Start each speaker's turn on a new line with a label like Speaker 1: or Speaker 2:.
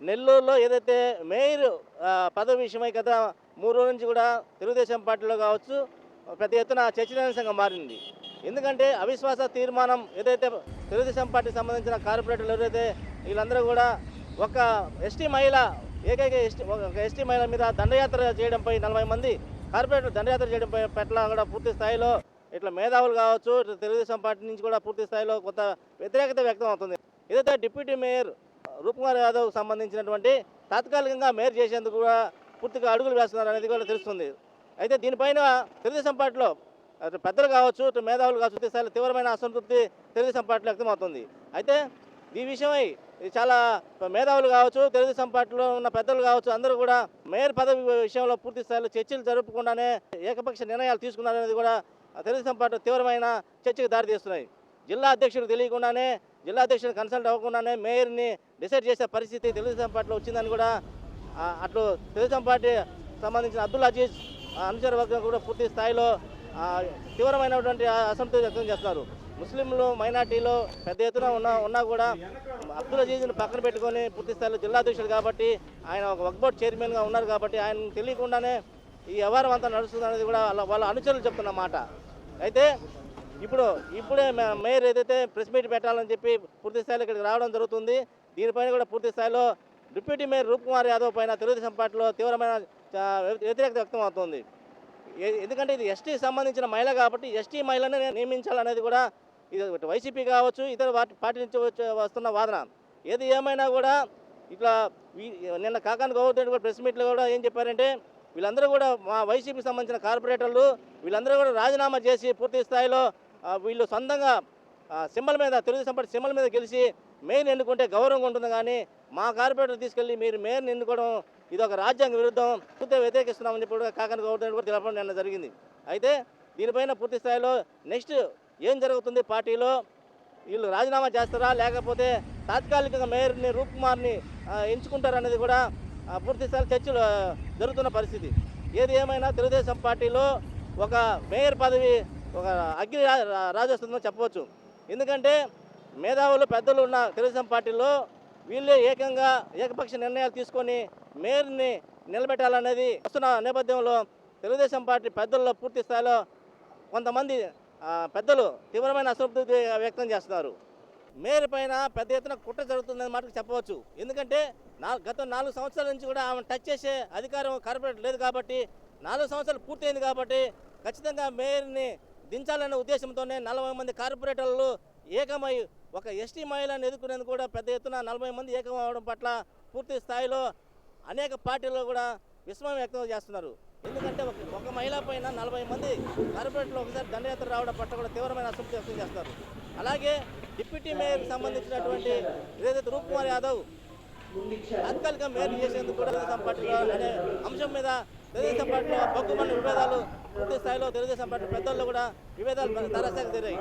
Speaker 1: నెల్లూరులో ఏదైతే మేయర్ పదవి విషయమై గత మూడు రోజుల నుంచి కూడా తెలుగుదేశం పార్టీలో కావచ్చు పెద్ద ఎత్తున చర్చనీయాంశంగా మారింది. ఎందుకంటే అవిశ్వాస తీర్మానం ఏదైతే తెలుగుదేశం పార్టీకి సంబంధించిన కార్పొరేటర్లు ఎవరైతే వీళ్ళందరూ కూడా ఒక ఎస్టీ మహిళ ఏకైక ఎస్టీ ఒక ఎస్టీ మహిళ మీద దండయాత్ర చేయడంపై నలభై మంది కార్పొరేటర్లు దండయాత్ర చేయడంపై పట్ల కూడా పూర్తి స్థాయిలో ఇట్లా మేధావులు కావచ్చు ఇట్లా తెలుగుదేశం పార్టీ నుంచి కూడా పూర్తి స్థాయిలో కొంత వ్యతిరేకత వ్యక్తం అవుతుంది. ఏదైతే డిప్యూటీ మేయర్ రూప్కుమార్ యాదవ్ సంబంధించినటువంటి తాత్కాలికంగా మేయర్ చేసేందుకు కూడా పూర్తిగా అడుగులు వేస్తున్నారు అనేది కూడా తెలుస్తుంది. అయితే దీనిపైన తెలుగుదేశం పార్టీలో అటు పెద్దలు కావచ్చు ఇటు మేధావులు కావచ్చు తీసాలి తీవ్రమైన అసంతృప్తి తెలుగుదేశం పార్టీలో వ్యక్తమవుతుంది అయితే ఈ విషయమై చాలా మేధావులు కావచ్చు తెలుగుదేశం పార్టీలో ఉన్న పెద్దలు కావచ్చు అందరూ కూడా మేయర్ పదవి విషయంలో పూర్తి స్థాయిలో చర్చలు జరుపుకుండానే ఏకపక్ష నిర్ణయాలు తీసుకున్నారనేది కూడా తెలుగుదేశం పార్టీ తీవ్రమైన చర్చకు దారితీస్తున్నాయి. జిల్లా అధ్యక్షుడు తెలియకుండానే జిల్లా అధ్యక్షుడు కన్సల్ట్ అవ్వకుండానే మేయర్ని డిసైడ్ చేసే పరిస్థితి తెలుగుదేశం పార్టీలో వచ్చిందని కూడా ఆ, అట్లు తెలుగుదేశం పార్టీ సంబంధించిన అబ్దుల్ అజీజ్ ఆ, అనుచర వర్గం కూడా పూర్తి స్థాయిలో ఆ, తీవ్రమైనటువంటి అసంతృప్తి వ్యక్తం చేస్తున్నారు. ముస్లింలు మైనార్టీలో పెద్ద ఎత్తున ఉన్న ఉన్నా కూడా అబ్దుల్ అజీజ్ని పక్కన పెట్టుకొని పూర్తి స్థాయిలో జిల్లా అధ్యక్షుడు కాబట్టి ఆయన ఒక వక్బోర్డ్ చైర్మన్గా ఉన్నారు కాబట్టి ఆయన తెలియకుండానే ఈ వ్యవహారం అంతా నడుస్తుంది అనేది కూడా వాళ్ళ వాళ్ళ అనుచరులు చెప్తున్న మాట. అయితే ఇప్పుడు ఇప్పుడే మేయర్ ఏదైతే ప్రెస్ మీట్ పెట్టాలని చెప్పి పూర్తి స్థాయిలో ఇక్కడికి రావడం జరుగుతుంది. దీనిపైన కూడా పూర్తి స్థాయిలో డిప్యూటీ మేయర్ రూప్ కుమార్ యాదవ్ పైన తెలుగుదేశం పార్టీలో తీవ్రమైన వ్యతిరేకత వ్యక్తం అవుతుంది. ఎందుకంటే ఇది ఎస్టీ సంబంధించిన మహిళ కాబట్టి ఎస్టీ మహిళనే నియమించాలనేది కూడా ఇది వైసీపీ కావచ్చు ఇతర వాటి పార్టీ నుంచి వచ్చే వస్తున్న వాదన. ఏది ఏమైనా కూడా ఇట్లా నిన్న కాకాని గౌరవ కూడా ప్రెస్ మీట్లో కూడా ఏం చెప్పారంటే వీళ్ళందరూ కూడా మా వైసీపీకి సంబంధించిన కార్పొరేటర్లు వీళ్ళందరూ కూడా రాజీనామా చేసి పూర్తి స్థాయిలో వీళ్ళు సొంతంగా సింబల్ మీద తెలుగుదేశం పార్టీ సింబల్ మీద గెలిచి మేయర్ని ఎన్నుకుంటే గౌరవంగా ఉంటుంది కానీ మా కార్పొరేటర్ తీసుకెళ్ళి మీరు మేయర్ని ఎన్నుకోవడం ఇది ఒక రాజ్యాంగ విరుద్ధం పూర్తిగా వ్యతిరేకిస్తున్నామని చెప్పి కూడా కాకాని కూడా తెలపడం నిన్న జరిగింది. అయితే దీనిపైన పూర్తి స్థాయిలో నెక్స్ట్ ఏం జరుగుతుంది పార్టీలో? వీళ్ళు రాజీనామా చేస్తారా? లేకపోతే తాత్కాలికంగా మేయర్ని రూప్ కుమార్ని ఎంచుకుంటారనేది కూడా పూర్తి స్థాయిలో చర్చలు జరుగుతున్న పరిస్థితి. ఏది ఏమైనా తెలుగుదేశం పార్టీలో ఒక మేయర్ పదవి ఒక అగ్ని రాజేస్తుందని చెప్పవచ్చు. ఎందుకంటే మేధావులు పెద్దలు ఉన్న తెలుగుదేశం పార్టీలో వీళ్ళే ఏకంగా ఏకపక్ష నిర్ణయాలు తీసుకొని మేయర్ని నిలబెట్టాలనేది వస్తున్న నేపథ్యంలో తెలుగుదేశం పార్టీ పెద్దల్లో పూర్తి స్థాయిలో కొంతమంది పెద్దలు తీవ్రమైన అసంతృప్తి వ్యక్తం చేస్తున్నారు. మేయర్ పైన పెద్ద ఎత్తున కుట్ర జరుగుతుందని మాటకు చెప్పవచ్చు. ఎందుకంటే నా గత నాలుగు సంవత్సరాల నుంచి కూడా ఆమె టచ్ చేసే అధికారం కార్పొరేట్ లేదు కాబట్టి నాలుగు సంవత్సరాలు పూర్తయింది కాబట్టి ఖచ్చితంగా మేయర్ని దించాలనే ఉద్దేశంతోనే నలభై మంది కార్పొరేటర్లు ఏకమై ఒక ఎస్టీ మహిళను ఎదుర్కొనేందుకు కూడా పెద్ద ఎత్తున నలభై మంది ఏకం అవడం పట్ల పూర్తి స్థాయిలో అనేక పార్టీలు కూడా విస్మయం వ్యక్తం చేస్తున్నారు. ఎందుకంటే ఒక ఒక మహిళ పైన నలభై మంది కార్పొరేటర్లు ఒకసారి దండయాత్ర రావడం పట్ల కూడా తీవ్రమైన అసంతృప్తి వ్యక్తం చేస్తారు అలాగే డిప్యూటీ మేయర్కి సంబంధించినటువంటి ఏదైతే రూప్ కుమార్ యాదవ్ తాత్కాలిక మేయర్ చేసేందుకు కూడా పార్టీలో అనే అంశం మీద తెలుగుదేశం పార్టీలో బొగ్గుమన్న విభేదాలు పూర్తి స్థాయిలో తెలుగుదేశం పార్టీ పెద్దల్లో కూడా విభేదాలు తారసాకు జరిగాయి